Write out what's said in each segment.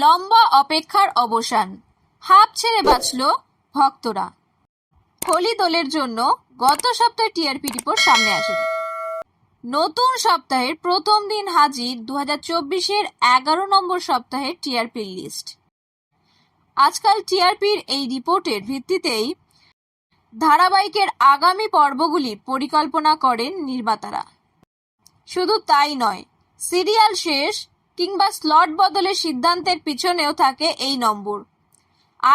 লম্বা অপেক্ষার অবসান। হাঁপ ছেড়ে বাঁচল ভক্তরা। হোলি দোলের জন্য গত সপ্তাহে টিআরপি রিপোর্ট সামনে আসেনি। নতুন সপ্তাহের প্রথম দিন হাজির দু হাজার চব্বিশের এগারো নম্বর সপ্তাহের টিআরপির লিস্ট। আজকাল টিআরপির এই রিপোর্টের ভিত্তিতেই ধারাবাহিকের আগামী পর্বগুলি পরিকল্পনা করেন নির্মাতারা। শুধু তাই নয়, সিরিয়াল শেষ কিংবা স্লট বদলের সিদ্ধান্তের পিছনেও থাকে এই নম্বর।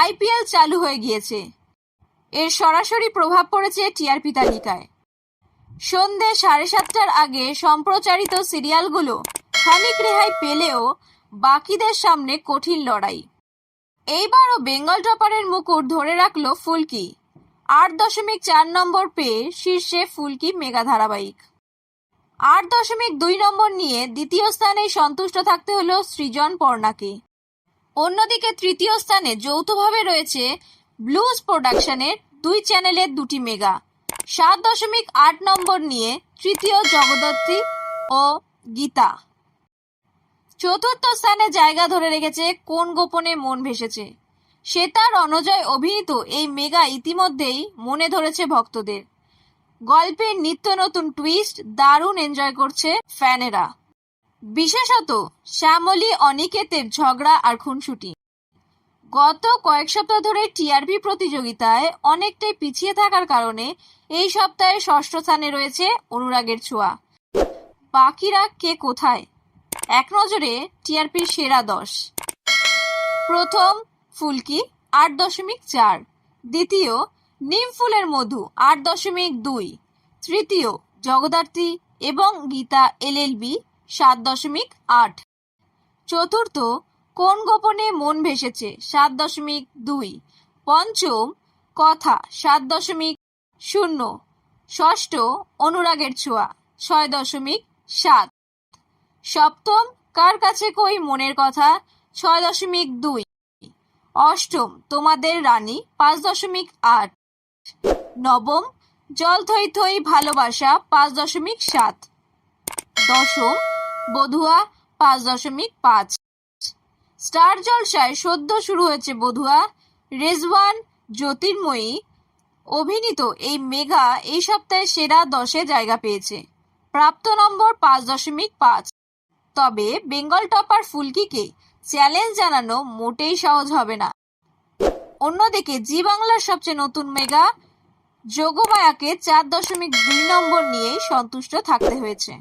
আইপিএল চালু হয়ে গিয়েছে। এর সরাসরি প্রভাব পড়েছে টিআরপি তালিকায়। সন্ধে সাড়ে সাতটার আগে সম্প্রচারিত সিরিয়ালগুলো খানিক রেহাই পেলেও বাকিদের সামনে কঠিন লড়াই। এইবারও বেঙ্গল টপারের মুকুট ধরে রাখল ফুলকি। আট দশমিক চার নম্বর পেয়ে শীর্ষে ফুলকি মেগা ধারাবাহিক। আট দশমিক দুই নম্বর নিয়ে দ্বিতীয় স্থানে সন্তুষ্ট থাকতে হলো সৃজন পর্ণাকে। অন্যদিকে তৃতীয় স্থানে যৌথভাবে রয়েছে ব্লুজ প্রোডাকশনের দুই চ্যানেলের দুটি মেগা। সাত দশমিক আট নম্বর নিয়ে তৃতীয় জগদত্রী ও গীতা। চতুর্থ স্থানে জায়গা ধরে রেখেছে কোন গোপনে মন ভেসেছে? শ্বেতার অনজয় অভিনীত এই মেগা ইতিমধ্যেই মনে ধরেছে ভক্তদের। গল্পের নিত্য নতুন টুইস্ট দারুণ এনজয় করছে ফ্যানেরা। বিশেষত শ্যামলী, অনিকেতের ঝগড়া আর খুনসুটি। গত কয়েক সপ্তাহ ধরে টিআরপি প্রতিযোগিতায় অনেকটাই পিছিয়ে থাকার কারণে এই সপ্তাহে ষষ্ঠ স্থানে রয়েছে অনুরাগের ছোঁয়া। বাকিরা কে কোথায়? এক নজরে টিআরপির সেরা দশ। প্রথম ফুলকি, আট দশমিক চার। দ্বিতীয় নিম ফুলের মধু আট দশমিক দুই। তৃতীয়, জগদ্ধাত্রী এবং গীতা এলএলবি সাত দশমিক আট। চতুর্থ, কোন গোপনে মন ভেসেছে সাত দশমিক দুই। পঞ্চম, কথা সাত দশমিক শূন্য। ষষ্ঠ, অনুরাগের ছোঁয়া ছয় দশমিক সাত। সপ্তম, কার কাছে কই মনের কথা ছয় দশমিক দুই। অষ্টম, তোমাদের রানী পাঁচ দশমিক আট। নবম জল থই থই ভালোবাসা পাঁচ দশমিক সাত। দশম, বধুয়া পাঁচ দশমিক পাঁচ। স্টার জলসায় সদ্য শুরু হয়েছে বধুয়া, রেজওয়ান জ্যোতির্ময়ী অভিনীত এই মেঘা এই সপ্তাহে সেরা দশে জায়গা পেয়েছে। প্রাপ্ত নম্বর পাঁচ দশমিক পাঁচ। তবে বেঙ্গল টপার ফুলকিকে চ্যালেঞ্জ জানানো মোটেই সহজ হবে না। অন্যদিকে জি বাংলার সবচেয়ে নতুন মেগা যোগমায়াকে চার দশমিক দুই নম্বর নিয়েই সন্তুষ্ট থাকতে হয়েছে।